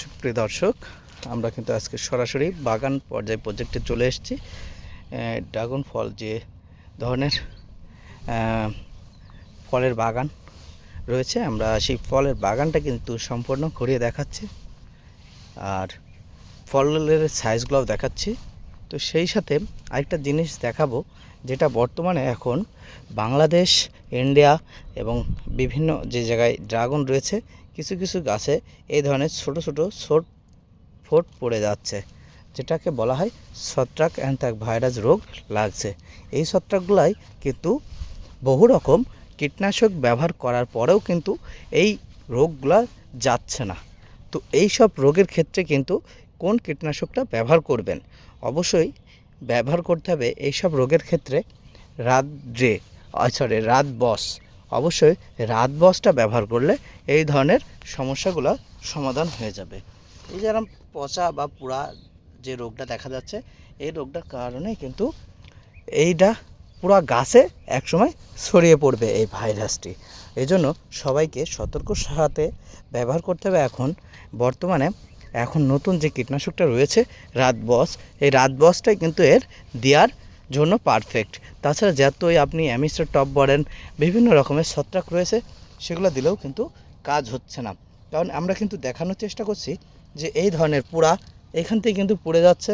সুপ্রিয় দর্শক, আমরা কিন্তু আজকে সরাসরি বাগান পর্যায় প্রজেক্টে চলে এসেছি। ড্রাগন ফল যে ধরনের ফলের বাগান রয়েছে, আমরা সেই ফলের বাগানটা কিন্তু সম্পূর্ণ ঘুরিয়ে দেখাচ্ছি। আর ফলের সাইজগুলোও দেখাচ্ছি। তো সেই সাথে আরেকটা জিনিস দেখাবো, যেটা বর্তমানে এখন বাংলাদেশ, ইন্ডিয়া এবং বিভিন্ন যে জায়গায় ড্রাগন রয়েছে, কিছু কিছু গাছে এই ধরনের ছোট ছোট ছোট ফোট পড়ে যাচ্ছে, যেটাকে বলা হয় ছত্রাক অ্যান্থাক ভাইরাস রোগ লাগছে। এই ছত্রাকগুলাই কিন্তু বহু রকম কীটনাশক ব্যবহার করার পরেও কিন্তু এই রোগগুলা যাচ্ছে না। তো এই সব রোগের ক্ষেত্রে কিন্তু কোন কীটনাশকটা ব্যবহার করবেন? অবশ্যই ব্যবহার করতে হবে এই সব রোগের ক্ষেত্রে রাত ড্রে সরি রাত বস। অবশ্যই রাত বসটা ব্যবহার করলে এই ধরনের সমস্যাগুলো সমাধান হয়ে যাবে। এই যেরকম পচা বা পোড়া যে রোগটা দেখা যাচ্ছে, এই রোগটার কারণে কিন্তু এইটা পুরা গাছে একসময় ছড়িয়ে পড়বে এই ভাইরাসটি। এই জন্য সবাইকে সতর্ক সাথে ব্যবহার করতে হবে। এখন বর্তমানে এখন নতুন যে কীটনাশকটা রয়েছে, রাত বস, এই রাত বসটাই কিন্তু এর দেওয়ার জন্য পারফেক্ট তাছাড়া যতই আপনি অ্যামিস্টার টপ বলেন, বিভিন্ন রকমের ছত্রাক রয়েছে, সেগুলো দিলেও কিন্তু কাজ হচ্ছে না। কারণ আমরা কিন্তু দেখানোর চেষ্টা করছি যে এই ধরনের পোড়া এখান থেকে কিন্তু পড়ে যাচ্ছে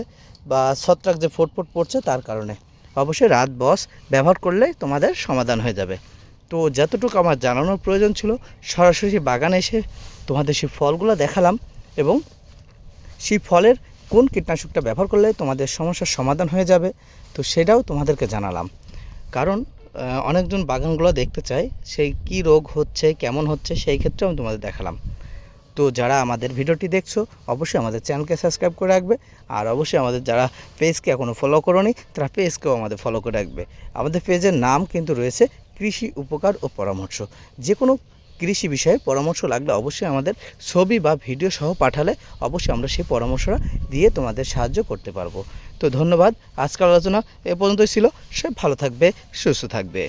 বা ছত্রাক যে ফোটফোট পড়ছে তার কারণে। অবশ্যই রাত বস ব্যবহার করলে তোমাদের সমাধান হয়ে যাবে। তো যতটুকু আমার জানানোর প্রয়োজন ছিল, সরাসরি বাগানে এসে তোমাদের সেই ফলগুলো দেখালাম এবং সেই ফলের কোন কীটনাশকটা ব্যবহার করলে তোমাদের সমস্যার সমাধান হয়ে যাবে, তো সেটাও তোমাদেরকে জানালাম। কারণ অনেকজন বাগানগুলো দেখতে চায়, সেই কি রোগ হচ্ছে, কেমন হচ্ছে, সেই ক্ষেত্রে আমি তোমাদের দেখালাম। তো যারা আমাদের ভিডিওটি দেখছ, অবশ্যই আমাদের চ্যানেলকে সাবস্ক্রাইব করে রাখবে, আর অবশ্যই আমাদের যারা পেজকে এখনও ফলো করোনি, তারা পেজকেও আমাদের ফলো করে রাখবে। আমাদের পেজের নাম কিন্তু রয়েছে কৃষি উপকার ও পরামর্শ। যে কোনো কৃষি বিষয়ে পরামর্শ লাগলে অবশ্যই আমাদের ছবি বা ভিডিও সহ পাঠালে অবশ্যই আমরা সেই পরামর্শটা দিয়ে তোমাদের সাহায্য করতে পারব। তো ধন্যবাদ, আজকের আলোচনা এ পর্যন্তই ছিল। সে ভালো থাকবে, সুস্থ থাকবে।